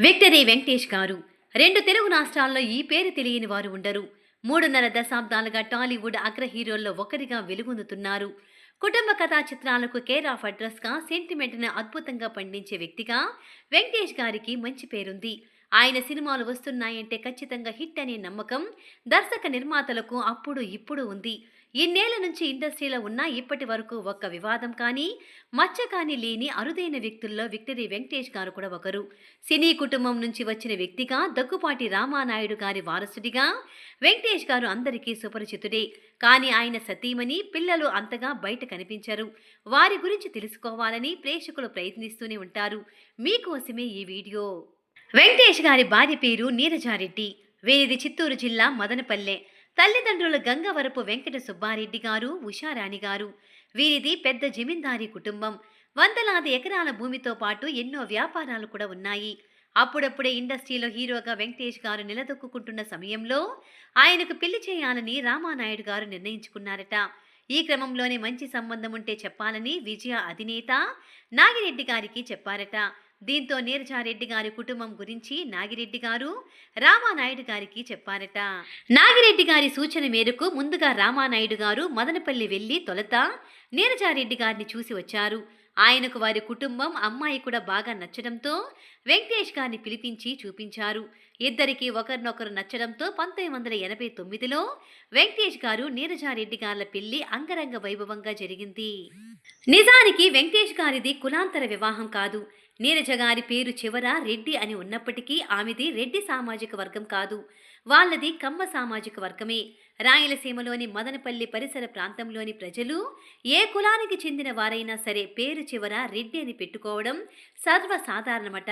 Victory Venkatesh గారు. రెండు తెలుగు రాష్ట్రాల్లో ఈ పేరు తెలియని వారు ఉండరు. మూడున్నర దశాబ్దాలుగా టాలీవుడ్ అగ్ర హీరోల్లో ఒకరిగా వెలుగొందుతున్నారు. కుటుంబ కథా చిత్రాలకు కేర్ ఆఫ్ అడ్రస్గా సెంటిమెంట్ని అద్భుతంగా పండించే వ్యక్తిగా వెంకటేష్ గారికి మంచి పేరుంది. ఆయన సినిమాలు వస్తున్నాయంటే ఖచ్చితంగా హిట్ అనే నమ్మకం దర్శక నిర్మాతలకు అప్పుడు ఇప్పుడు ఉంది. ఇన్నేళ్ళ నుంచి ఇండస్ట్రీలో ఉన్న ఇప్పటి వరకు ఒక్క వివాదం కానీ మచ్చ కానీ లేని అరుదైన వ్యక్తుల్లో విక్టరీ వెంకటేష్ గారు కూడా ఒకరు. సినీ కుటుంబం నుంచి వచ్చిన వ్యక్తిగా దగ్గుపాటి రామానాయుడు గారి వారసుడిగా వెంకటేష్ గారు అందరికీ సుపరిచితుడే. కానీ ఆయన సతీమణి పిల్లలు అంతగా బయట కనిపించరు. వారి గురించి తెలుసుకోవాలని ప్రేక్షకులు ప్రయత్నిస్తూనే ఉంటారు. మీకోసమే ఈ వీడియో. వెంకటేష్ గారి భార్య పేరు నీరజారెడ్డి. వీరిది చిత్తూరు జిల్లా మదనపల్లె. తల్లిదండ్రులు గంగవరపు వెంకట సుబ్బారెడ్డి గారు ఉషారాణి గారు. వీరిది పెద్ద జమీందారీ కుటుంబం. వందలాది ఎకరాల భూమితో పాటు ఎన్నో వ్యాపారాలు కూడా ఉన్నాయి. అప్పుడప్పుడే ఇండస్ట్రీలో హీరోగా వెంకటేష్ గారు నిలదొక్కుంటున్న సమయంలో ఆయనకు పెళ్ళి చేయాలని రామానాయుడు గారు నిర్ణయించుకున్నారట. ఈ క్రమంలోనే మంచి సంబంధం ఉంటే చెప్పాలని విజయ అధినేత నాగిరెడ్డి గారికి చెప్పారట. దీంతో నీరజారెడ్డి గారి కుటుంబం గురించి నాగిరెడ్డి గారు రామానాయుడు గారికి చెప్పారట. నాగిరెడ్డి గారి సూచన మేరకు ముందుగా రామానాయుడు గారు మదనపల్లి వెళ్ళి తొలత నీరజారెడ్డి గారిని చూసి వచ్చారు. ఆయనకు వారి కుటుంబం అమ్మాయి కూడా బాగా నచ్చడంతో వెంకటేష్ గారిని పిలిపించి చూపించారు. ఇద్దరికి ఒకరినొకరు నచ్చడంతో పంతొమ్మిది వందల ఎనభై తొమ్మిదిలో వెంకటేష్ గారు నీరజారెడ్డి గార్ల పెళ్ళి అంగరంగ వైభవంగా జరిగింది. నిజానికి వెంకటేష్ గారిది కులాంతర వివాహం కాదు. నీరజ గారి పేరు చివర రెడ్డి అని ఉన్నప్పటికీ ఆమెది రెడ్డి సామాజిక వర్గం కాదు. వాళ్ళది కమ్మ సామాజిక వర్గమే. రాయలసీమలోని మదనపల్లి పరిసర ప్రాంతంలోని ప్రజలు ఏ కులానికి చెందిన వారైనా సరే పేరు చివర రెడ్డి అని పెట్టుకోవడం సర్వసాధారణమట.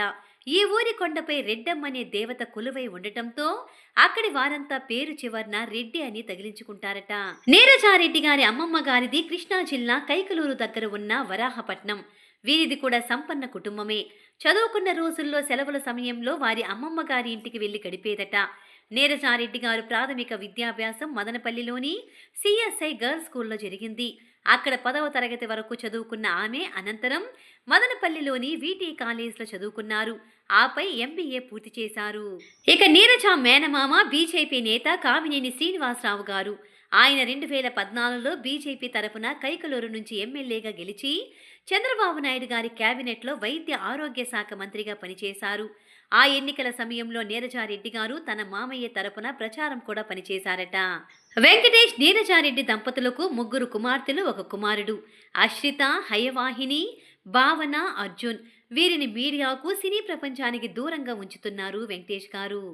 ఈ ఊరి కొండపై రెడ్డమ్మనే దేవత కొలువై ఉండటంతో అక్కడి వారంతా పేరు చివర్న రెడ్డి అని తగిలించుకుంటారట. నీరజారెడ్డి గారి అమ్మమ్మ గారిది కృష్ణా జిల్లా కైకలూరు దగ్గర ఉన్న వరాహపట్నం. వీరిది కూడా సంపన్న కుటుంబమే. చదువుకున్న రోజుల్లో సెలవుల సమయంలో వారి అమ్మమ్మ గారి ఇంటికి వెళ్ళి గడిపేదట. నీరజారెడ్డి గారు ప్రాథమిక విద్యాభ్యాసం మదనపల్లిలోని సిఎస్ఐ గర్ల్స్ స్కూల్లో జరిగింది. అక్కడ పదవ తరగతి వరకు చదువుకున్న ఆమె అనంతరం మదనపల్లిలోని వీటీ కాలేజ్లో చదువుకున్నారు. ఆపై ఎంబీఏ పూర్తి చేశారు. ఇక నీరజ మేనమామ బీజేపీ నేత కామినేని శ్రీనివాసరావు గారు. ఆయన రెండు వేల పద్నాలుగులో బీజేపీ తరఫున కైకలూరు నుంచి ఎమ్మెల్యేగా గెలిచి చంద్రబాబు నాయుడు గారి కేబినెట్లో వైద్య ఆరోగ్య శాఖ మంత్రిగా పనిచేశారు. ఆ ఎన్నికల సమయంలో నీరజారెడ్డి గారు తన మామయ్య తరపున ప్రచారం కూడా పనిచేశారట. వెంకటేష్ నీరజారెడ్డి దంపతులకు ముగ్గురు కుమార్తెలు ఒక కుమారుడు. అశ్రిత హయవాహిని భావన అర్జున్ వీరిని మీడియాకు సినీ ప్రపంచానికి దూరంగా ఉంచుతున్నారు వెంకటేష్ గారు.